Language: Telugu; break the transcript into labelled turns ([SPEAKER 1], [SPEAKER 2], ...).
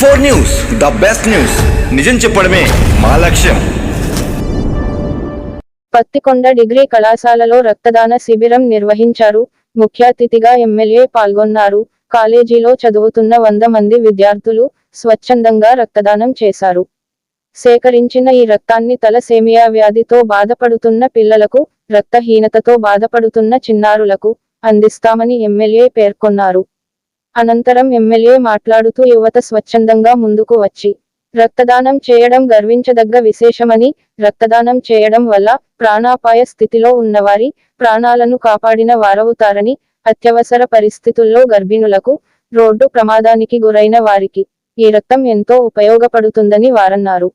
[SPEAKER 1] Four news the best news. నిజం చెప్పడమే మా లక్ష్యం.
[SPEAKER 2] పత్తికొండ డిగ్రీ కళాశాలలో రక్తదాన శిబిరం నిర్వహించారు. ముఖ్య అతిథిగా ఎమ్మెల్యే పాల్గొన్నారు. కాలేజీలో చదువుతున్న వంద మంది విద్యార్థులు స్వచ్ఛందంగా రక్తదానం చేశారు. సేకరించిన ఈ రక్తాన్ని తలసేమియా వ్యాధితో బాధపడుతున్న పిల్లలకు రక్తహీనతతో బాధపడుతున్న చిన్నారులకు అందిస్తామని ఎమ్మెల్యే పేర్కొన్నారు. అనంతరం ఎమ్మెల్యే మాట్లాడుతూ యువత స్వచ్ఛందంగా ముందుకు వచ్చి రక్తదానం చేయడం గర్వించదగ్గ విశేషమని రక్తదానం చేయడం వల్ల ప్రాణాపాయ స్థితిలో ఉన్నవారి ప్రాణాలను కాపాడిన వారవుతారని అత్యవసర పరిస్థితుల్లో గర్భిణులకు రోడ్డు ప్రమాదానికి గురైన వారికి ఈ రక్తం ఎంతో ఉపయోగపడుతుందని వారన్నారు.